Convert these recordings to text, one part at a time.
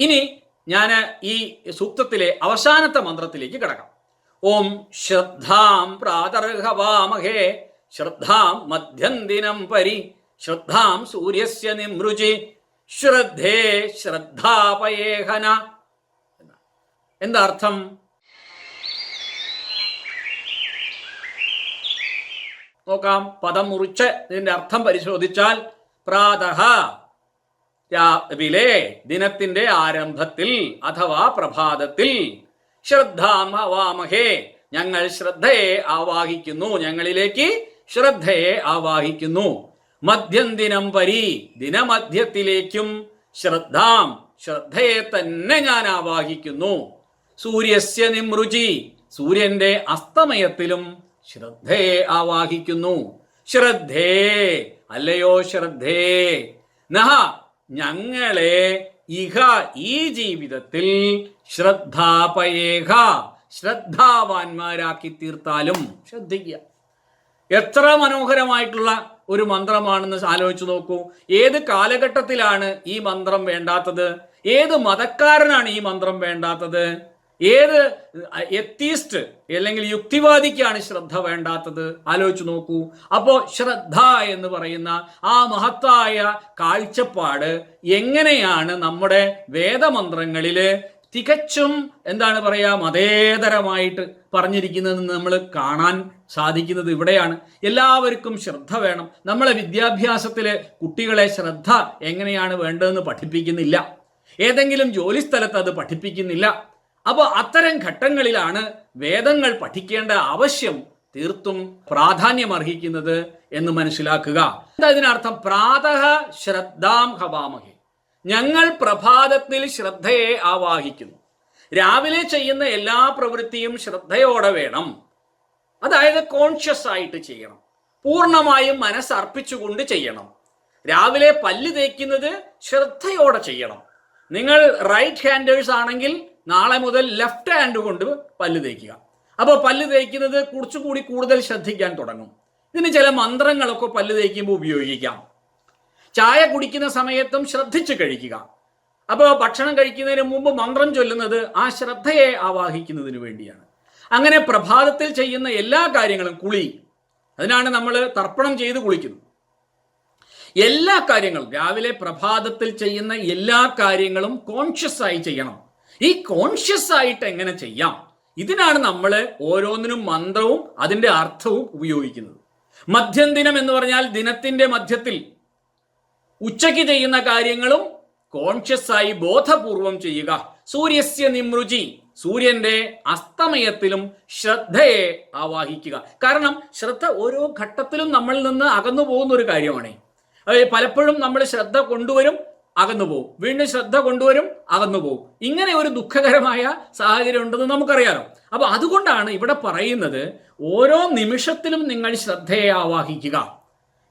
ഇനി ഞാൻ ഈ സൂക്തത്തിലെ അവസാനത്തെ മന്ത്രത്തിലേക്ക് കിടക്കാം. ഓം ശ്രദ്ധാം പ്രാതർഹവാമഹേ ശ്രദ്ധാം മധ്യന്തിനം പരി ശ്രദ്ധാം സൂര്യസ്യ നിമൃചി ശ്രദ്ധേ ശ്രദ്ധാപയേഹന. എന്താ അർത്ഥം? നോക്കാം പദം മുറിച്ച് ഇതിന്റെ അർത്ഥം പരിശോധിച്ചാൽ പ്രാതഃ രാവിലെ ദിനത്തിന്റെ ആരംഭത്തിൽ അഥവാ പ്രഭാതത്തിൽ ശ്രദ്ധാം ഹവാമഹേ ഞങ്ങൾ ശ്രദ്ധയെ ആവാഹിക്കുന്നു ഞങ്ങളിലേക്ക് ശ്രദ്ധയെ ആവാഹിക്കുന്നു. മധ്യന്തിനം പരി ദിനമധ്യത്തിലേക്കും ശ്രദ്ധാം ശ്രദ്ധയെ തന്നെ ഞാൻ ആവാഹിക്കുന്നു. സൂര്യസ്യ നിമൃചി സൂര്യന്റെ അസ്തമയത്തിലും ശ്രദ്ധയെ ആവാഹിക്കുന്നു. ശ്രദ്ധേ അല്ലയോ ശ്രദ്ധേ നഹ ഞങ്ങളെ ഇഹ ഈ ജീവിതത്തിൽ ശ്രദ്ധാപയേഹ. ശ്രദ്ധാവാന്മാരാക്കി തീർത്താലും ശ്രദ്ധിക്കുക. എത്ര മനോഹരമായിട്ടുള്ള ഒരു മന്ത്രമാണെന്ന് ആലോചിച്ച് നോക്കൂ. ഏത് കാലഘട്ടത്തിലാണ് ഈ മന്ത്രം വേണ്ടാത്തത്? ഏത് മതക്കാരനാണ് ഈ മന്ത്രം വേണ്ടാത്തത്? ഏത് എത്തീസ്റ്റ് അല്ലെങ്കിൽ യുക്തിവാദിക്കാണ് ശ്രദ്ധ വേണ്ടാത്തത്? ആലോചിച്ച് നോക്കൂ. അപ്പോൾ ശ്രദ്ധ എന്ന് പറയുന്ന ആ മഹത്തായ കാഴ്ചപ്പാട് എങ്ങനെയാണ് നമ്മുടെ വേദമന്ത്രങ്ങളിൽ തികച്ചും എന്താണ് പറയുക മതേതരമായിട്ട് പറഞ്ഞിരിക്കുന്നതെന്ന് നമ്മൾ കാണാൻ സാധിക്കുന്നത് ഇവിടെയാണ്. എല്ലാവർക്കും ശ്രദ്ധ വേണം. നമ്മളെ വിദ്യാഭ്യാസത്തിലെ കുട്ടികളെ ശ്രദ്ധ എങ്ങനെയാണ് വേണ്ടതെന്ന് പഠിപ്പിക്കുന്നില്ല. ഏതെങ്കിലും ജോലി സ്ഥലത്ത് അത് പഠിപ്പിക്കുന്നില്ല. അപ്പോൾ അത്തരം ഘട്ടങ്ങളിലാണ് വേദങ്ങൾ പഠിക്കേണ്ട ആവശ്യം തീർത്തും പ്രാധാന്യം അർഹിക്കുന്നത് എന്ന് മനസ്സിലാക്കുക. എന്താ ഇതിനർത്ഥം? പ്രാതഃ ശ്രദ്ധാം ഹവാമഹി. ഞങ്ങൾ പ്രഭാതത്തിൽ ശ്രദ്ധയെ ആവാഹിക്കുന്നു. രാവിലെ ചെയ്യുന്ന എല്ലാ പ്രവൃത്തിയും ശ്രദ്ധയോടെ വേണം. അതായത് കോൺഷ്യസ് ആയിട്ട് ചെയ്യണം. പൂർണമായും മനസ്സർപ്പിച്ചുകൊണ്ട് ചെയ്യണം. രാവിലെ പല്ല് തേക്കുന്നത് ശ്രദ്ധയോടെ ചെയ്യണം. നിങ്ങൾ റൈറ്റ് ഹാൻഡേഴ്സ് ആണെങ്കിൽ നാളെ മുതൽ ലെഫ്റ്റ് ഹാൻഡ് കൊണ്ട് പല്ല് തേക്കുക. അപ്പോൾ പല്ല് തേക്കുന്നത് കുറച്ചുകൂടി കൂടുതൽ ശ്രദ്ധിക്കാൻ തുടങ്ങും. ഇതിന് ചില മന്ത്രങ്ങളൊക്കെ പല്ല് തേക്കുമ്പോൾ ഉപയോഗിക്കാം. ചായ കുടിക്കുന്ന സമയത്തും ശ്രദ്ധിച്ചു കഴിക്കുക. അപ്പോൾ ഭക്ഷണം കഴിക്കുന്നതിന് മുമ്പ് മന്ത്രം ചൊല്ലുന്നത് ആ ശ്രദ്ധയെ ആവാഹിക്കുന്നതിന് വേണ്ടിയാണ്. അങ്ങനെ പ്രഭാതത്തിൽ ചെയ്യുന്ന എല്ലാ കാര്യങ്ങളും കുളി. അതിനാണ് നമ്മൾ തർപ്പണം ചെയ്ത് കുളിക്കുന്നത്. എല്ലാ കാര്യങ്ങളും രാവിലെ പ്രഭാതത്തിൽ ചെയ്യുന്ന എല്ലാ കാര്യങ്ങളും കോൺഷ്യസ് ആയി ചെയ്യണം. ഈ കോൺഷ്യസ് ആയിട്ട് എങ്ങനെ ചെയ്യാം? ഇതിനാണ് നമ്മൾ ഓരോന്നിനും മന്ത്രവും അതിന്റെ അർത്ഥവും ഉപയോഗിക്കുന്നത്. മധ്യം ദിനം എന്ന് പറഞ്ഞാൽ ദിനത്തിന്റെ മധ്യത്തിൽ ഉച്ചയ്ക്ക് ചെയ്യുന്ന കാര്യങ്ങളും കോൺഷ്യസ് ആയി ബോധപൂർവം ചെയ്യുക. സൂര്യസ്യ നിമൃചി സൂര്യന്റെ അസ്തമയത്തിലും ശ്രദ്ധയെ ആവാഹിക്കുക. കാരണം ശ്രദ്ധ ഓരോ ഘട്ടത്തിലും നമ്മളിൽ നിന്ന് അകന്നു പോകുന്ന ഒരു കാര്യമാണ് പലപ്പോഴും നമ്മൾ ശ്രദ്ധ കൊണ്ടുവരും അകന്നു പോകും വീണ്ടും ശ്രദ്ധ കൊണ്ടുവരും അകന്നു പോകും ഇങ്ങനെ ഒരു ദുഃഖകരമായ സാഹചര്യം ഉണ്ടെന്ന് നമുക്കറിയാലോ. അപ്പൊ അതുകൊണ്ടാണ് ഇവിടെ പറയുന്നത് ഓരോ നിമിഷത്തിലും നിങ്ങൾ ശ്രദ്ധയെ ആവാഹിക്കുക.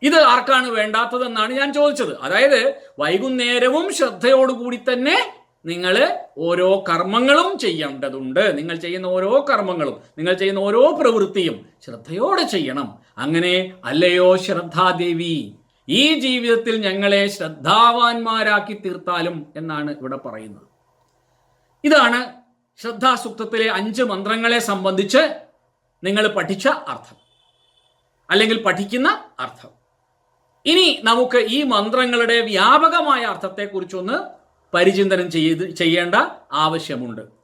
ഇത് ആർക്കാണ് വേണ്ടാത്തതെന്നാണ് ഞാൻ ചോദിച്ചത്. അതായത് വൈകുന്നേരവും ശ്രദ്ധയോടുകൂടി തന്നെ നിങ്ങൾ ഓരോ കർമ്മങ്ങളും ചെയ്യേണ്ടതുണ്ട്. നിങ്ങൾ ചെയ്യുന്ന ഓരോ കർമ്മങ്ങളും നിങ്ങൾ ചെയ്യുന്ന ഓരോ പ്രവൃത്തിയും ശ്രദ്ധയോടെ ചെയ്യണം. അങ്ങനെ അല്ലയോ ശ്രദ്ധാദേവി? ഈ ജീവിതത്തിൽ ഞങ്ങളെ ശ്രദ്ധാവാന്മാരാക്കി തീർത്താലും എന്നാണ് ഇവിടെ പറയുന്നത്. ഇതാണ് ശ്രദ്ധാസൂക്തത്തിലെ അഞ്ച് മന്ത്രങ്ങളെ സംബന്ധിച്ച് നിങ്ങൾ പഠിച്ച അർത്ഥം. അല്ലെങ്കിൽ പഠിക്കുന്ന അർത്ഥം. ഇനി നമുക്ക് ഈ മന്ത്രങ്ങളുടെ വ്യാപകമായ അർത്ഥത്തെക്കുറിച്ചൊന്ന് പരിചിന്തനം ചെയ്ത് ചെയ്യേണ്ട ആവശ്യമുണ്ട്.